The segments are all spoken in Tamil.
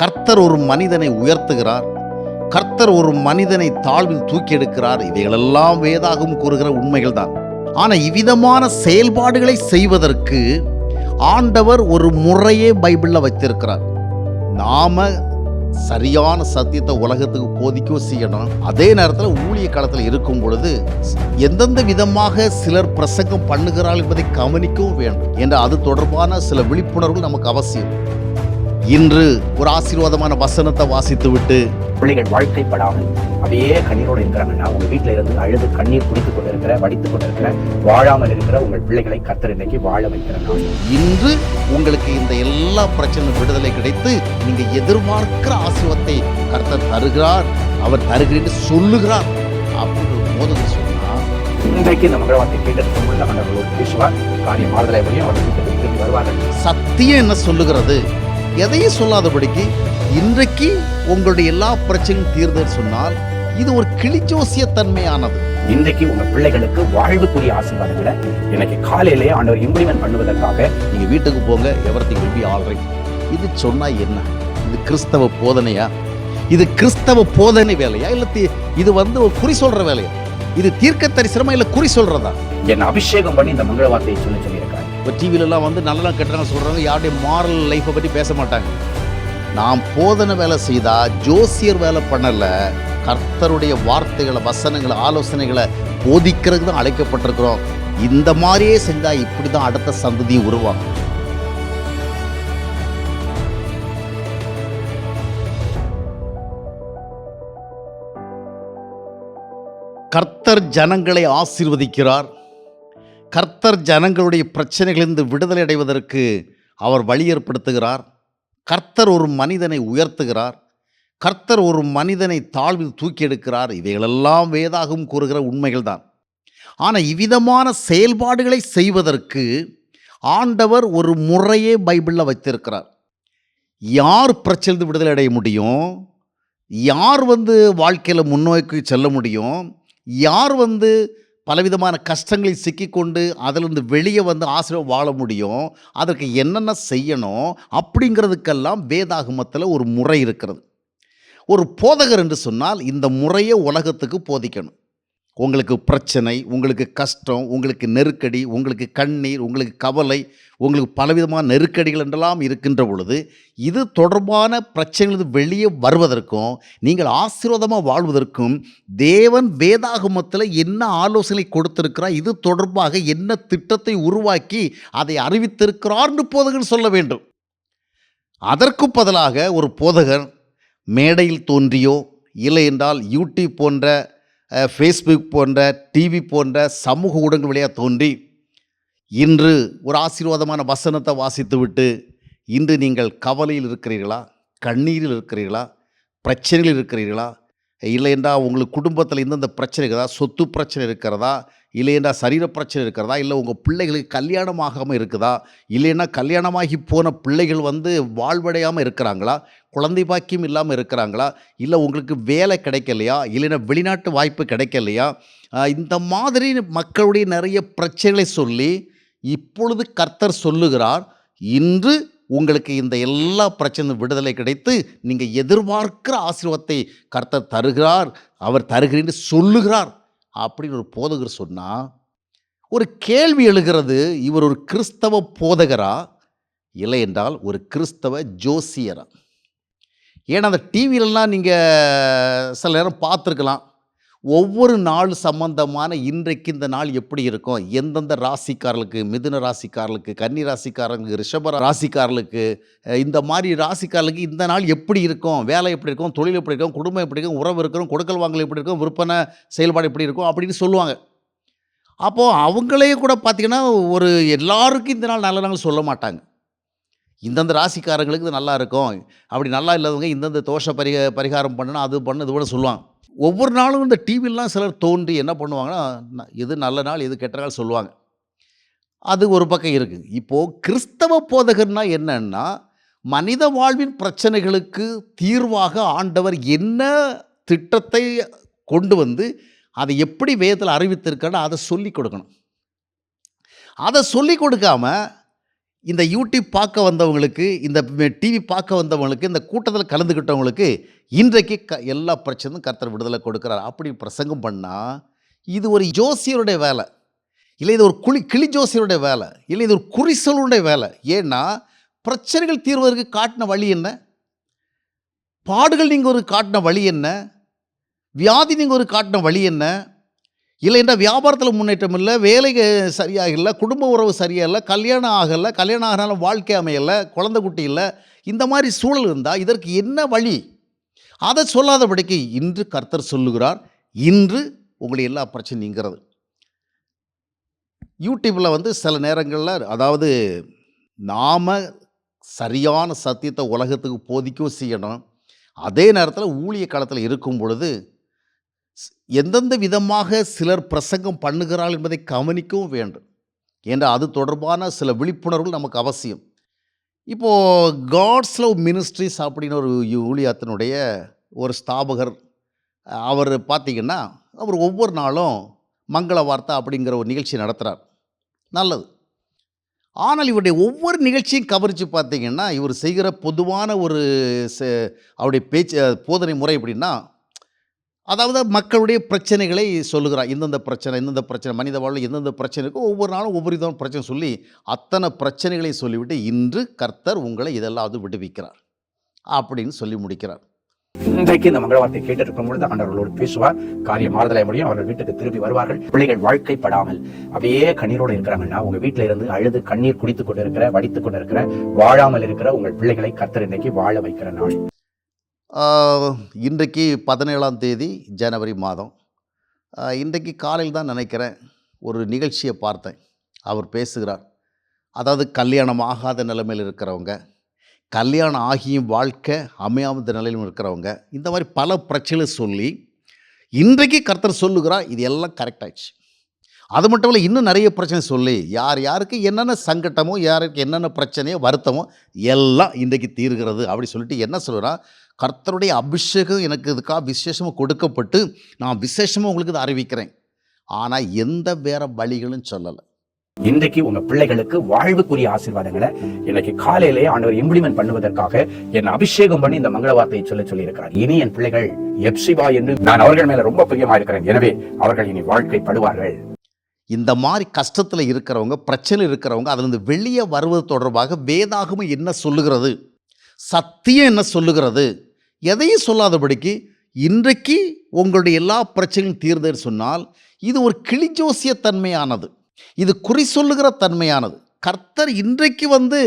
கர்த்தர் ஒரு மனிதனை உயர்த்துகிறார். கர்த்தர் ஒரு மனிதனை தாழ்வில் தூக்கி எடுக்கிறார் இவைகளெல்லாம் வேதாகம் கூறுகிற உண்மைகள் தான் ஆனால் இவ்விதமான செயல்பாடுகளை செய்வதற்கு ஆண்டவர் ஒரு முறையே பைபிளில் வைத்திருக்கிறார். நாம சரியான சத்தியத்தை உலகத்துக்கு போதிக்கவும் செய்யணும். அதே நேரத்தில் ஊழிய காலத்தில் இருக்கும் பொழுது எந்தெந்த விதமாக சிலர் பிரசங்கம் பண்ணுகிறார்கள் என்பதை கவனிக்கவும் வேண்டும் என்ற அது தொடர்பான சில விழிப்புணர்வுகள் நமக்கு அவசியம். இன்று ஒரு ஆசீர்வாதமான வசனத்தை வாசித்துவிட்டு பிள்ளைகள் வாழ்க்கைப்படாமல் அப்படியே கண்ணீரோடு இருக்கிறாங்கன்னா உங்க வீட்டுல இருந்து அழுது கண்ணீர் குடித்துக் கொண்டிருக்கிற வடித்துக் கொண்டிருக்கிற வாழாமல் இருக்கிற உங்கள் பிள்ளைகளை கர்த்தர் இன்னைக்கு வாழ வைக்கிற நாள் இன்று உங்களுக்கு இந்த எல்லா பிரச்சனை விடுதலை கிடைத்து நீங்க எதிர்பார்க்கிற ஆசீர்வாதத்தை கர்த்தர் தருகிறார் அவர் தருகிறேன்னு சொல்லுகிறார். அப்படின்னு போதுங்க சொன்னா இன்றைக்கு இந்த மங்களவார்த்தை கேட்டதுக்கு உள்ள மன்னர்கள் பேசுவார் காரியம் மாறுதலை வழியும் அவர்கள் வருவார்கள். சத்தியம் என்ன சொல்லுகிறது? எதையும் சொல்லாதபடிக்கு இன்றைக்கு உங்களுடைய எல்லா பிரச்சனையும் தீர்ந்தது சொன்னால் இது ஒரு கிளிஜோசிய தன்மையானது இன்றைக்கு உங்க பிள்ளைகளுக்கு வாழ்வுக்குரிய ஆசீர்வாதங்களை இன்னைக்கு காலையிலேயே ஆண்டவர் இம்ப்ளிமெண்ட் பண்ணுவதற்காக நீங்க வீட்டுக்கு போங்க எவர்த்திங் வில் பி ஆல்ரைட் இது சொன்னா என்ன? இது கிறிஸ்தவ போதனையா? இது கிறிஸ்தவ போதனை வேலையா? இல்ல இது வந்து ஒரு குறி சொல்ற வேலையா? இது தீர்க்க தரிசனமா இல்ல குறி சொல்றதா? என்னை அபிஷேகம் பண்ணி இந்த மங்களவார்த்தையை சொல்லி சொல்லியிருக்காரு இப்போ டிவிலலாம் வந்து நல்லலாம் கெட்டலாம் சொல்கிறாங்க யாருடைய மாரல் லைஃப்பை பற்றி பேச மாட்டாங்க. நாம் போதனை வேலை செய்தால் ஜோசியர் வேலை பண்ணலை கர்த்தருடைய வார்த்தைகளை வசனங்களை ஆலோசனைகளை போதிக்கிறதுக்கு தான் அழைக்கப்பட்டிருக்கிறோம். இந்த மாதிரியே செஞ்சால் இப்படி தான் அடுத்த சந்ததி உருவாகும். கர்த்தர் ஜனங்களை ஆசீர்வதிக்கிறார். கர்த்தர் ஜனங்களுடைய பிரச்சனைகளிலிருந்து விடுதலை அடைவதற்கு அவர் வழி ஏற்படுத்துகிறார். கர்த்தர் ஒரு மனிதனை உயர்த்துகிறார். கர்த்தர் ஒரு மனிதனை தாழ்வில் தூக்கி எடுக்கிறார். இவைகளெல்லாம் வேதாகவும் கூறுகிற உண்மைகள் தான் ஆனால் இவ்விதமான செயல்பாடுகளை செய்வதற்கு ஆண்டவர் ஒரு முறையே பைபிளில் வைத்திருக்கிறார். யார் பிரச்சனை விடுதலை அடைய முடியும்? யார் வந்து வாழ்க்கையில் முன்னோக்கி செல்ல முடியும்? யார் வந்து பலவிதமான கஷ்டங்களில் சிக்கிக்கொண்டு அதிலிருந்து வெளியே வந்து ஆசிரியர் வாழ முடியும். அதற்கு என்னென்ன செய்யணும் அப்படிங்கிறதுக்கெல்லாம் வேதாகமத்தில் ஒரு முறை இருக்கிறது. ஒரு போதகர் என்று சொன்னால் இந்த முறையை உலகத்துக்கு போதிக்கணும். உங்களுக்கு பிரச்சனை உங்களுக்கு கஷ்டம் உங்களுக்கு நெருக்கடி உங்களுக்கு கண்ணீர் உங்களுக்கு கவலை உங்களுக்கு பலவிதமான நெருக்கடிகள் என்றெல்லாம் இருக்கின்ற பொழுது இது தொடர்பான பிரச்சனைகள் வெளியே வருவதற்கும் நீங்கள் ஆசீர்வாதமாக வாழ்வதற்கும் தேவன் வேதாகமத்தில் என்ன ஆலோசனை கொடுத்திருக்கிறார் இது தொடர்பாக என்ன திட்டத்தை உருவாக்கி அதை அறிவித்திருக்கிறார்னு போதகன் சொல்ல வேண்டும். அதற்கு பதிலாக ஒரு போதகர் மேடையில் தோன்றியோ இல்லை என்றால் யூடியூப் போன்ற ஃபேஸ்புக் போன்ற டிவி போன்ற சமூக ஊடகங்கள் வழியாக தோன்றி இன்று ஒரு ஆசீர்வாதமான வசனத்தை வாசித்துவிட்டு இன்று நீங்கள் கவலையில் இருக்கிறீர்களா? கண்ணீரில் இருக்கிறீர்களா? பிரச்சனையில் இருக்கிறீர்களா? இல்லை என்றால் உங்களுக்கு குடும்பத்தில் இந்தந்த பிரச்சனை இருக்கிறதா சொத்து பிரச்சனை இருக்கிறதா? இல்லைன்னா சரீர பிரச்சனை இருக்கிறதா? இல்லை உங்கள் பிள்ளைகளுக்கு கல்யாணம் ஆகாமல் இருக்குதா? இல்லைன்னா கல்யாணமாகி போன பிள்ளைகள் வந்து வாழ்வடையாமல் இருக்கிறாங்களா? குழந்தை பாக்கியம் இல்லாமல் இருக்கிறாங்களா? இல்லை உங்களுக்கு வேலை கிடைக்கலையா? இல்லைன்னா வெளிநாட்டு வாய்ப்பு கிடைக்கலையா? இந்த மாதிரி மக்களுடைய நிறைய பிரச்சனைகளை சொல்லி இப்பொழுது கர்த்தர் சொல்லுகிறார் இன்று உங்களுக்கு இந்த எல்லா பிரச்சனை விடுதலை கிடைத்து நீங்கள் எதிர்பார்க்கிற ஆசீர்வாதத்தை கர்த்தர் தருகிறார் அவர் தருகிறேன்னு சொல்லுகிறார். அப்படின்னு ஒரு போதகர் சொன்னால் ஒரு கேள்வி எழுகிறது இவர் ஒரு கிறிஸ்தவ போதகரா? இல்லை என்றால் ஒரு கிறிஸ்தவ ஜோசியரா? ஏன்னா அந்த டிவிலலாம் நீங்கள் சில நேரம் பார்த்துருக்கலாம். ஒவ்வொரு நாள் சம்பந்தமான இன்றைக்கு இந்த நாள் எப்படி இருக்கும்? எந்தெந்த ராசிக்காரர்களுக்கு மிதுன ராசிக்காரர்களுக்கு கன்னி ராசிக்காரர்களுக்கு ரிஷப ராசிக்காரர்களுக்கு இந்த மாதிரி ராசிக்காரர்களுக்கு இந்த நாள் எப்படி இருக்கும்? வேலை எப்படி இருக்கும்? தொழில் எப்படி இருக்கும்? குடும்பம் எப்படி இருக்கும்? உறவு இருக்கிறோம் கொடுக்கல் வாங்கல் எப்படி இருக்கும்? விற்பனை செயல்பாடு எப்படி இருக்கும்? அப்படின்னு சொல்லுவாங்க. அப்போது அவங்களே கூட பார்த்திங்கன்னா ஒரு எல்லாருக்கும் இந்த நாள் நல்ல நாள் சொல்ல மாட்டாங்க. இந்தந்த ராசிக்காரங்களுக்கு இது நல்லா இருக்கும். அப்படி நல்லா இல்லாதவங்க இந்தந்த தோஷ பரிக பரிகாரம் பண்ணணும் அது பண்ண இது கூட சொல்லுவாங்க. ஒவ்வொரு நாளும் இந்த டிவிலாம் சிலர் தோன்றி என்ன பண்ணுவாங்கன்னா ந- இது நல்ல நாள் இது கெட்ட நாள் சொல்லுவாங்க. அது ஒரு பக்கம் இருக்குது இப்போது கிறிஸ்தவ போதகர்னா என்னன்னா மனித வாழ்வின் பிரச்சனைகளுக்கு தீர்வாக ஆண்டவர் என்ன திட்டத்தை கொண்டு வந்து அதை எப்படி வேதத்தில் அறிவித்திருக்கான்னு அதை சொல்லி கொடுக்கணும். அதை சொல்லி கொடுக்காம இந்த யூடியூப் பார்க்க வந்தவங்களுக்கு இந்த டிவி பார்க்க வந்தவங்களுக்கு இந்த கூட்டத்தில் கலந்துக்கிட்டவங்களுக்கு இன்றைக்கு க எல்லா பிரச்சனையும் கர்த்தர் விடுதலை கொடுக்குறார். அப்படி பிரசங்கம் பண்ணால் இது ஒரு ஜோசியருடைய வேலை. இல்லை இது ஒரு குழி கிளி ஜோசியருடைய வேலை. இல்லை இது ஒரு குறிசலுடைய வேலை. ஏன்னா பிரச்சனைகள் தீர்வதற்கு காட்டின வழி என்ன? பாடுகள் நீங்கள் ஒரு காட்டின வழி என்ன? வியாதி நீங்கள் ஒரு காட்டின வழி என்ன? இல்லைன்னா வியாபாரத்தில் முன்னேற்றம் இல்லை வேலை சரியாக இல்லை குடும்ப உறவு சரியாக இல்லை கல்யாணம் ஆகலை கல்யாணம் ஆகினாலும் வாழ்க்கை அமையலை குழந்தை குட்டி இல்லை இந்த மாதிரி சூழல் இருந்தால் இதற்கு என்ன வழி? அதை சொல்லாதபடிக்கு இன்று கர்த்தர் சொல்லுகிறார் இன்று உங்களை எல்லா பிரச்சனைங்கிறது யூடியூப்பில் வந்து சில நேரங்களில் அதாவது நாம் சரியான சத்தியத்தை உலகத்துக்கு போதிக்கவும் செய்யணும். அதே நேரத்தில் ஊழிய காலத்தில் இருக்கும் பொழுது எந்தெந்த விதமாக சிலர் பிரசங்கம் பண்ணுகிறார்கள் என்பதை கவனிக்கவும் வேண்டும். என்ற அது தொடர்பான சில விழிப்புணர்வுகள் நமக்கு அவசியம். இப்போது காட்ஸ் லவ் மினிஸ்ட்ரிஸ் அப்படின்னு ஒரு யூ- ஊழியத்தினுடைய ஒரு ஸ்தாபகர் அவர் பார்த்திங்கன்னா அவர் ஒவ்வொரு நாளும் மங்கள வார்த்தை அப்படிங்கிற ஒரு நிகழ்ச்சி நடத்துகிறார் நல்லது. ஆனால் இவருடைய ஒவ்வொரு நிகழ்ச்சியும் கவனித்து பார்த்திங்கன்னா இவர் செய்கிற பொதுவான ஒரு ச- அவருடைய பேச்சு போதனை முறை எப்படின்னா அதாவது மக்களுடைய பிரச்சனைகளை சொல்லுகிறார். இந்தந்த பிரச்சனை இந்தந்த பிரச்சனை மனித வாழ்வில் எந்தெந்த பிரச்சனை இருக்கோ ஒவ்வொரு நாளும் ஒவ்வொரு விதமான பிரச்சனை சொல்லி அத்தனை பிரச்சனைகளை சொல்லிவிட்டு இன்று கர்த்தர் உங்களை இதெல்லாம் அது விடுவிக்கிறார் அப்படின்னு சொல்லி முடிக்கிறார். இன்றைக்கு இந்த மங்கள வார்த்தை கேட்டு இருக்கும் பொழுது ஆண்டவர்களோடு பேசுவார். காரியம் மாறுதலை முடியும். அவர்கள் வீட்டுக்கு திரும்பி வருவார்கள். பிள்ளைகள் வாழ்க்கைப்படாமல் அப்படியே கண்ணீரோடு இருக்கிறாங்கன்னா உங்க வீட்டுல இருந்து அழுது கண்ணீர் குடித்துக் கொண்டிருக்கிற வடித்துக் கொண்டிருக்கிற வாழாமல் இருக்கிற உங்கள் பிள்ளைகளை கர்த்தர் இன்னைக்கு வாழ வைக்கிற நாள். இன்றைக்கு பதினேழாம் தேதி ஜனவரி மாதம். இன்றைக்கு காலையில் தான் நினைக்கிறேன் ஒரு நிகழ்ச்சியை பார்த்தேன். அவர் பேசுகிறார். அதாவது கல்யாணம் ஆகாத நிலைமையில் இருக்கிறவங்க கல்யாணம் ஆகியும் வாழ்க்கை அமையாத நிலையிலும் இருக்கிறவங்க இந்த மாதிரி பல பிரச்சனை சொல்லி இன்றைக்கு கர்த்தர் சொல்லுகிறார் இது எல்லாம் கரெக்ட் ஆயிடுச்சு. அது மட்டும் இல்லை இன்னும் நிறைய பிரச்சனை சொல்லி யார் யாருக்கு என்னென்ன சங்கட்டமோ யாருக்கு என்னென்ன பிரச்சனையோ வருத்தமோ எல்லாம் இன்றைக்கு தீர்கிறது அப்படி சொல்லிட்டு என்ன சொல்கிறான் கர்த்தருடைய அபிஷேகம் எனக்கு இதுக்காக விசேஷமாக கொடுக்கப்பட்டு நான் விசேஷமாக உங்களுக்கு இதை அறிவிக்கிறேன். ஆனால் எந்த வேற வழிகளும் சொல்லலை. இன்றைக்கு உங்க பிள்ளைகளுக்கு வாழ்வுக்குரிய ஆசீர்வாதங்களை இன்னைக்கு காலையிலேயே ஆண்டவர் இம்ப்ளிமெண்ட் பண்ணுவதற்காக என் அபிஷேகம் பண்ணி இந்த மங்கள வார்த்தையை சொல்ல சொல்லி இருக்கிறார் இனி என் பிள்ளைகள் எப்சிபா என்று நான் அவர்கள் மேல ரொம்ப பிரியமா இருக்கிறேன். எனவே அவர்கள் இனி வாழ்க்கைப்படுவார்கள். இந்த மாதிரி கஷ்டத்தில் இருக்கிறவங்க பிரச்சனை இருக்கிறவங்க அதுலேருந்து வெளியே வருவது தொடர்பாக வேதாகமம் என்ன சொல்லுகிறது? சத்தியம் என்ன சொல்லுகிறது? எதையும் சொல்லாதபடிக்கு இன்றைக்கு உங்களுடைய எல்லா பிரச்சனையும் தீர்ந்தேன்னு சொன்னால் இது ஒரு கிளிஜோசிய தன்மையானது. இது குறி சொல்லுகிற தன்மையானது. கர்த்தர் இன்றைக்கு வந்து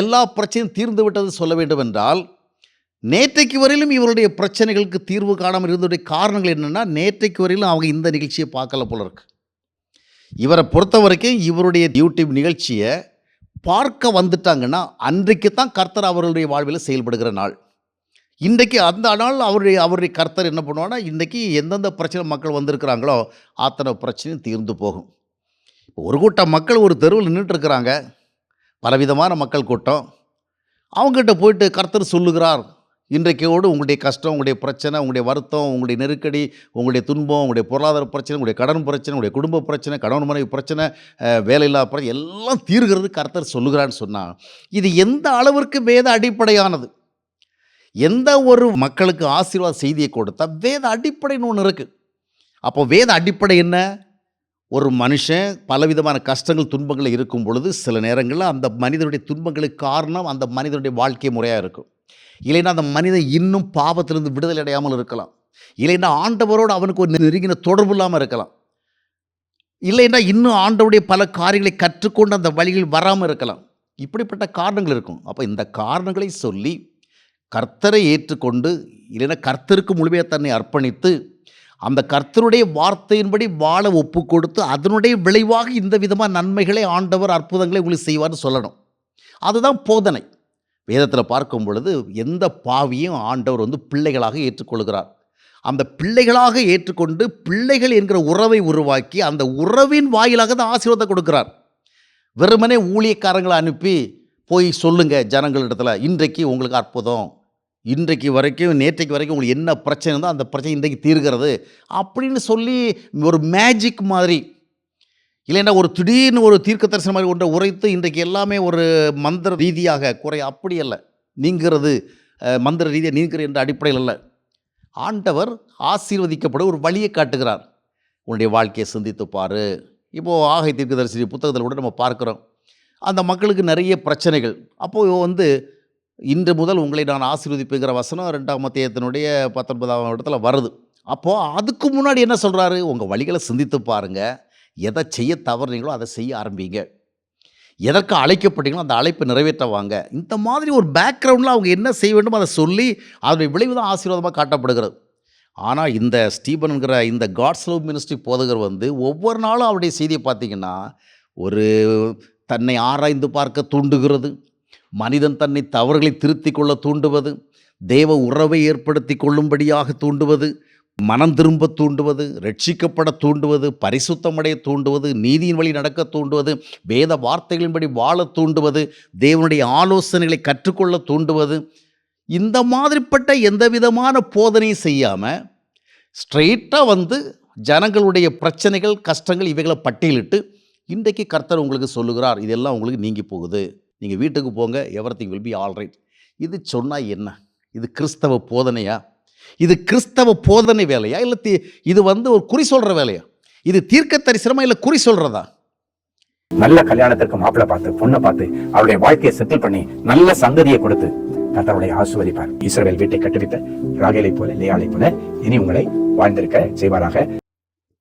எல்லா பிரச்சனையும் தீர்ந்து விட்டது சொல்ல வேண்டும் என்றால் நேற்றைக்கு வரையிலும் இவருடைய பிரச்சனைகளுக்கு தீர்வு காணாமல் இருந்ததுடைய காரணங்கள் என்னென்னா நேற்றைக்கு வரையிலும் அவங்க இந்த நிகழ்ச்சியை பார்க்கல போல இருக்கு. இவரை பொறுத்த வரைக்கும் இவருடைய யூடியூப் நிகழ்ச்சியை பார்க்க வந்துட்டாங்கன்னா அன்றைக்கு தான் கர்த்தர் அவர்களுடைய வாழ்வில் செயல்படுகிற நாள். இன்றைக்கு அந்த நாள் அவருடைய அவருடைய கர்த்தர் என்ன பண்ணுவான்னா இன்றைக்கி எந்தெந்த பிரச்சனை மக்கள் வந்திருக்கிறாங்களோ அத்தனை பிரச்சனையும் தீர்ந்து போகும். இப்போ ஒரு கூட்டம் மக்கள் ஒரு தெருவில் நின்றுட்டுருக்குறாங்க. பலவிதமான மக்கள் கூட்டம். அவங்ககிட்ட போயிட்டு கர்த்தர் சொல்லுகிறார். இன்றைக்கோடு உங்களுடைய கஷ்டம் உங்களுடைய பிரச்சனை உங்களுடைய வருத்தம் உங்களுடைய நெருக்கடி உங்களுடைய துன்பம் உங்களுடைய பொருளாதார பிரச்சனை உங்களுடைய கடன் பிரச்சனை உங்களுடைய குடும்ப பிரச்சனை கணவன் மனைவி பிரச்சனை வேலையில்லா பிரச்சனை எல்லாம் தீர்கிறது கர்த்தர் சொல்லுகிறான்னு சொன்னால் இது எந்த அளவிற்கு வேத அடிப்படையானது? எந்த ஒரு மக்களுக்கு ஆசீர்வாத செய்தியை கொடுத்தா வேத அடிப்படைன்னு ஒன்று இருக்குது அப்போ வேத அடிப்படை என்ன? ஒரு மனுஷன் பலவிதமான கஷ்டங்கள் துன்பங்கள் இருக்கும் பொழுது சில நேரங்களில் அந்த மனிதனுடைய துன்பங்களுக்கு காரணம் அந்த மனிதனுடைய வாழ்க்கை முறையாக இருக்கும். இல்லைன்னா அந்த மனிதன் இன்னும் பாவத்திலிருந்து விடுதலை அடையாமல் இருக்கலாம். இல்லைன்னா ஆண்டவரோடு அவனுக்கு ஒரு நெருங்கின தொடர்பு இல்லாமல் இருக்கலாம். இல்லைன்னா இன்னும் ஆண்டவுடைய பல காரியங்களை கற்றுக்கொண்டு அந்த வழியில் வராமல் இருக்கலாம். இப்படிப்பட்ட காரணங்கள் இருக்கும். அப்போ இந்த காரணங்களை சொல்லி கர்த்தரை ஏற்றுக்கொண்டு இல்லைன்னா கர்த்தருக்கு முழுமையாக தன்னை அர்ப்பணித்து அந்த கர்த்தருடைய வார்த்தையின்படி வாழ ஒப்பு கொடுத்து அதனுடைய விளைவாக இந்த விதமாக நன்மைகளை ஆண்டவர் அற்புதங்களை உங்களுக்கு செய்வார்னு சொல்லணும். அதுதான் போதனை. வேதத்தில் பார்க்கும் பொழுது எந்த பாவியும் ஆண்டவர் வந்து பிள்ளைகளாக ஏற்றுக்கொள்கிறார். அந்த பிள்ளைகளாக ஏற்றுக்கொண்டு பிள்ளைகள் என்கிற உறவை உருவாக்கி அந்த உறவின் வாயிலாக தான் ஆசீர்வாதம் கொடுக்கிறார். வெறுமனே ஊழியக்காரங்களை அனுப்பி போய் சொல்லுங்கள் ஜனங்களிடத்தில் இன்றைக்கு உங்களுக்கு அற்புதம். இன்றைக்கு வரைக்கும் நேற்றைக்கு வரைக்கும் உங்களுக்கு என்ன பிரச்சனை இருந்தோ அந்த பிரச்சனை இன்றைக்கு தீர்கிறது அப்படின்னு சொல்லி ஒரு மேஜிக் மாதிரி. இல்லைன்னா ஒரு திடீர்னு ஒரு தீர்க்க தரிசனம் மாதிரி ஒன்றை உரைத்து இன்றைக்கு எல்லாமே ஒரு மந்திர ரீதியாக குறை அப்படி அல்ல. நீங்கிறது மந்திர ரீதியாக நீங்கிறது என்ற அடிப்படையில் அல்ல. ஆண்டவர் ஆசீர்வதிக்கப்பட ஒரு வழியை காட்டுகிறார். உன்னுடைய வாழ்க்கையை சிந்தித்து பாரு. இப்போது ஆகை தீர்க்கதரிசி புத்தகத்தில் கூட நம்ம பார்க்குறோம். அந்த மக்களுக்கு நிறைய பிரச்சனைகள். அப்போது வந்து இன்று முதல் உங்களை நான் ஆசீர்வதிப்புங்கிற வசனம் ரெண்டாம் மத்தியத்தினுடைய பத்தொன்பதாம் இடத்துல வருது. அப்போது அதுக்கு முன்னாடி என்ன சொல்கிறாரு உங்கள் வழிகளை சிந்தித்து பாருங்கள் எதை செய்ய தவறுனீங்களோ அதை செய்ய ஆரம்பிங்க. எதற்கு அழைக்கப்பட்டீங்களோ அந்த அழைப்பை நிறைவேற்ற வாங்க இந்த மாதிரி ஒரு பேக்ரவுண்டில் அவங்க என்ன செய்ய வேண்டும் அதை சொல்லி அதனுடைய விளைவு தான் ஆசீர்வாதமாக காட்டப்படுகிறது. ஆனால் இந்த ஸ்டீபனுங்கிற இந்த காட்ஸ் லவ் மினிஸ்ட்ரி போதகர் வந்து ஒவ்வொரு நாளும் அவருடைய செய்தியை பார்த்தீங்கன்னா ஒரு தன்னை ஆராய்ந்து பார்க்க தூண்டுகிறது. மனிதன் தன்னை தவறுகளை திருத்திக் கொள்ள தூண்டுவது தேவ உறவை ஏற்படுத்தி கொள்ளும்படியாக தூண்டுவது மனம் திரும்ப தூண்டுவது ரட்சிக்கப்பட தூண்டுவது பரிசுத்தமடைய தூண்டுவது நீதியின் வழி நடக்க தூண்டுவது வேத வார்த்தைகளின்படி வாழ தூண்டுவது தேவனுடைய ஆலோசனைகளை கற்றுக்கொள்ள தூண்டுவது இந்த மாதிரிப்பட்ட எந்த விதமான போதனையும் செய்யாமல் ஸ்ட்ரெயிட்டாக வந்து ஜனங்களுடைய பிரச்சனைகள் கஷ்டங்கள் இவைகளை பட்டியலிட்டு இன்றைக்கு கர்த்தர் உங்களுக்கு சொல்லுகிறார். இதெல்லாம் உங்களுக்கு நீங்கி போகுது. நீங்கள் வீட்டுக்கு போங்க everything will be all right இது சொன்னால் என்ன? இது கிறிஸ்தவ போதனையா? இது கிறிஸ்தவ போதனை வேலையா? இல்லை தி இது வந்து ஒரு குறி சொல்கிற வேலையா? இது தீர்க்க தரிசனமா இல்லை குறி சொல்கிறதா நல்ல கல்யாணத்திற்கு மாப்பிள்ளை பார்த்து பொண்ணை பார்த்து அவருடைய வாழ்க்கையை செட்டில் பண்ணி நல்ல சந்ததியை கொடுத்து கர்த்தருடைய ஆசுவதிப்பார் இஸ்ரவேல் வீட்டை கட்டுவித்த ராகேலை போல லேயாலை போல இனி உங்களை வாழ்ந்திருக்க செய்வாராக.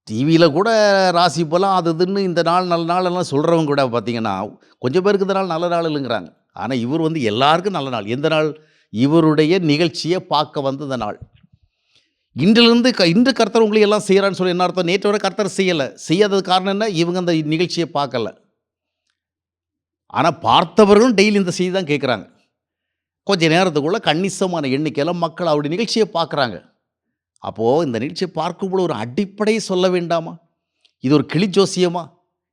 டிவியில் கூட ராசி போலாம் அது இதுன்னு இந்த நாள் நல்ல நாள் எல்லாம் சொல்கிறவங்க கூட பார்த்தீங்கன்னா கொஞ்சம் பேருக்கு இந்த நாள் நல்ல நாள் இல்லைங்கிறாங்க. ஆனால் இவர் வந்து எல்லாருக்கும் நல்ல நாள். எந்த நாள்? இவருடைய நிகழ்ச்சியை பார்க்க வந்த இந்த நாள். இன்றிலிருந்து க இன்று கர்த்தர் உங்களை எல்லாம் செய்கிறான்னு சொல்லி என்ன அர்த்தம்? நேற்று வரை கர்த்தர் செய்யலை. செய்யாதது காரணம் என்ன? இவங்க அந்த நிகழ்ச்சியை பார்க்கல. ஆனால் பார்த்தவர்களும் டெய்லி இந்த செய்தி தான் கேட்குறாங்க கொஞ்ச நேரத்துக்குள்ளே கணிசமான எண்ணிக்கையில் மக்கள் அவருடைய நிகழ்ச்சியை பார்க்குறாங்க. அப்போது இந்த நிகழ்ச்சியை பார்க்கும்போது ஒரு அடிப்படையை சொல்ல வேண்டாமா? இது ஒரு கிளி ஜோசியமா?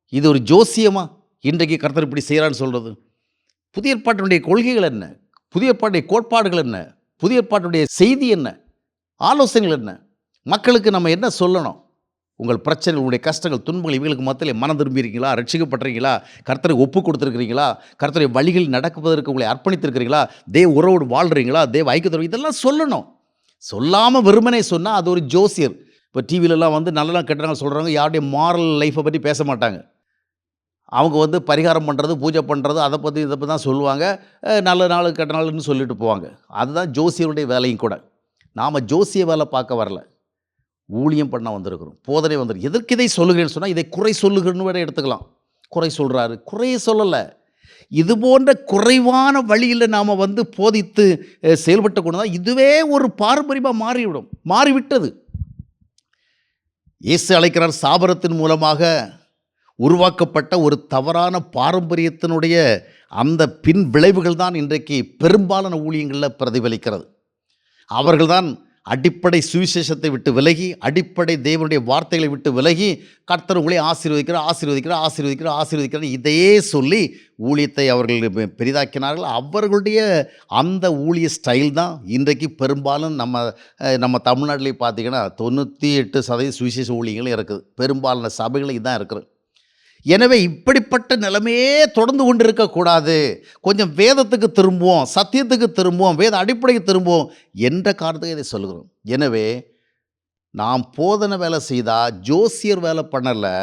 இது ஒரு ஜோசியமா? இன்றைக்கு கர்த்தர் இப்படி செய்கிறான்னு சொல்கிறது புதிய ஏற்பாட்டினுடைய கொள்கைகள் என்ன? புதிய ஏற்பாட்டுடைய கோட்பாடுகள் என்ன? புதிய ஏற்பாட்டுடைய செய்தி என்ன? ஆலோசனைகள் என்ன? மக்களுக்கு நம்ம என்ன சொல்லணும்? உங்கள் பிரச்சனை உங்களுடைய கஷ்டங்கள் துன்பங்கள் இவங்களுக்கு மத்தியில் மனம் திரும்பியிருக்கீங்களா? ரட்சிக்கப்படுறீங்களா கர்த்தரை ஒப்பு கொடுத்துருக்கிறீங்களா? கர்த்தரை வழிகளில் நடப்பதற்கு உங்களை அர்ப்பணித்திருக்கிறீங்களா? தேவ் உறவோடு வாழ்கிறீங்களா தேவ் ஐக்கியத்தோடு இதெல்லாம் சொல்லணும். சொல்லாமல் வெறுமனே சொன்னால் அது ஒரு ஜோசியர். இப்போ டிவிலெலாம் வந்து நல்லலாம் கெட்டனாங்க சொல்கிறாங்க யாருடைய மாரல் லைஃப்பை பற்றி பேச மாட்டாங்க. அவங்க வந்து பரிகாரம் பண்ணுறது பூஜை பண்ணுறது அதை பற்றி இதை பற்றி தான் சொல்லுவாங்க. நல்ல நாள் கெட்ட நாள்னு சொல்லிட்டு போவாங்க. அதுதான் ஜோசியருடைய வேலையும் கூட. நாம் ஜோசிய வேலை பார்க்க வரல. ஊழியம் பண்ண வந்திருக்கிறோம். போதனை வந்துருக்கு. எதற்கு இதை சொல்லுகிறேன்னு சொன்னால் இதை குறை சொல்லுகிறேன்னு வேற எடுத்துக்கலாம். குறை சொல்கிறாரு குறையை சொல்லலை. இது போன்ற குறைவான வழியில் நாம் வந்து போதித்து செயல்பட்டு கொண்டு தான் இதுவே ஒரு பாரம்பரியமாக மாறிவிடும் மாறிவிட்டது. இயேசு அழைக்கிறார் சாபரத்தின் மூலமாக உருவாக்கப்பட்ட ஒரு தவறான பாரம்பரியத்தினுடைய அந்த பின் விளைவுகள் தான் இன்றைக்கு பெரும்பாலான ஊழியங்களில் பிரதிபலிக்கிறது. அவர்கள்தான் அடிப்படை சுவிசேஷத்தை விட்டு விலகி அடிப்படை தேவனுடைய வார்த்தைகளை விட்டு விலகி கர்த்தர் உங்களை ஆசீர்வதிக்கிறார் ஆசீர்வதிக்கிறார் ஆசீர்வதிக்கிறார் ஆசீர்வதிக்கிறார். இதையே சொல்லி ஊழியத்தை அவர்கள் பெரிதாக்கினார்கள். அவர்களுடைய அந்த ஊழிய ஸ்டைல் தான் இன்றைக்கு பெரும்பாலும் நம்ம நம்ம தமிழ்நாட்டிலே பார்த்தீங்கன்னா தொண்ணூற்றி எட்டு சதவீத சுவிசேஷ ஊழியங்களும் இருக்குது. பெரும்பாலான சபைகளையும் தான் இருக்குது எனவே இப்படிப்பட்ட நிலைமையே தொடர்ந்து கொண்டு இருக்கக்கூடாது கொஞ்சம் வேதத்துக்கு திரும்புவோம் சத்தியத்துக்கு திரும்புவோம் வேத அடிப்படைக்கு திரும்புவோம் என்ற காரணத்துக்கு இதை சொல்கிறோம். எனவே நாம் போதனை வேலை செய்தால் ஜோசியர் வேலை பண்ணலை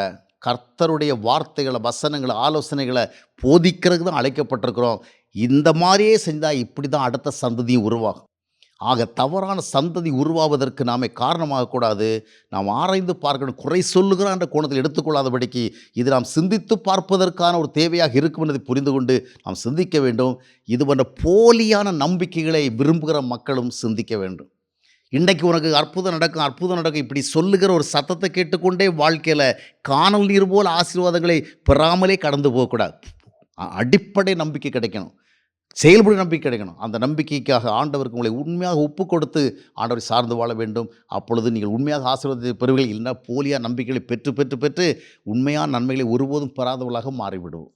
கர்த்தருடைய வார்த்தைகளை வசனங்களை ஆலோசனைகளை போதிக்கிறதுக்கு தான் அழைக்கப்பட்டிருக்கிறோம். இந்த மாதிரியே செஞ்சால் இப்படி தான் அடுத்த சந்ததியும் உருவாகும். ஆக தவறான சந்ததி உருவாவதற்கு நாமே காரணமாகக்கூடாது நாம் ஆராய்ந்து பார்க்கணும். குறை சொல்லுகிறான் என்ற கோணத்தில் எடுத்துக்கொள்ளாதபடிக்கு இது நாம் சிந்தித்து பார்ப்பதற்கான ஒரு தேவையாக இருக்கும் என்பதை புரிந்து கொண்டு நாம் சிந்திக்க வேண்டும். இது போன்ற போலியான நம்பிக்கைகளை விரும்புகிற மக்களும் சிந்திக்க வேண்டும். இன்றைக்கு உனக்கு அற்புதம் நடக்கும் அற்புதம் நடக்கும். இப்படி சொல்லுகிற ஒரு சத்தத்தை கேட்டுக்கொண்டே வாழ்க்கையில் காணல் நீர் போல் ஆசீர்வாதங்களை பெறாமலே கடந்து போகக்கூடாது. அடிப்படை நம்பிக்கை கிடைக்கணும். செயல்படும் நம்பிக்கை கிடைக்கணும் அந்த நம்பிக்கைக்காக ஆண்டவருக்கு உங்களை உண்மையாக ஒப்பு கொடுத்து ஆண்டவரை சார்ந்து வாழ வேண்டும். அப்பொழுது நீங்கள் உண்மையாக ஆசீர்வாதத்தை பெறுவீர்கள் இல்லைன்னா போலியாக நம்பிக்கைகளை பெற்று பெற்று பெற்று உண்மையான நன்மைகளை ஒருபோதும் பெறாதவர்களாக மாறிவிடுவோம்.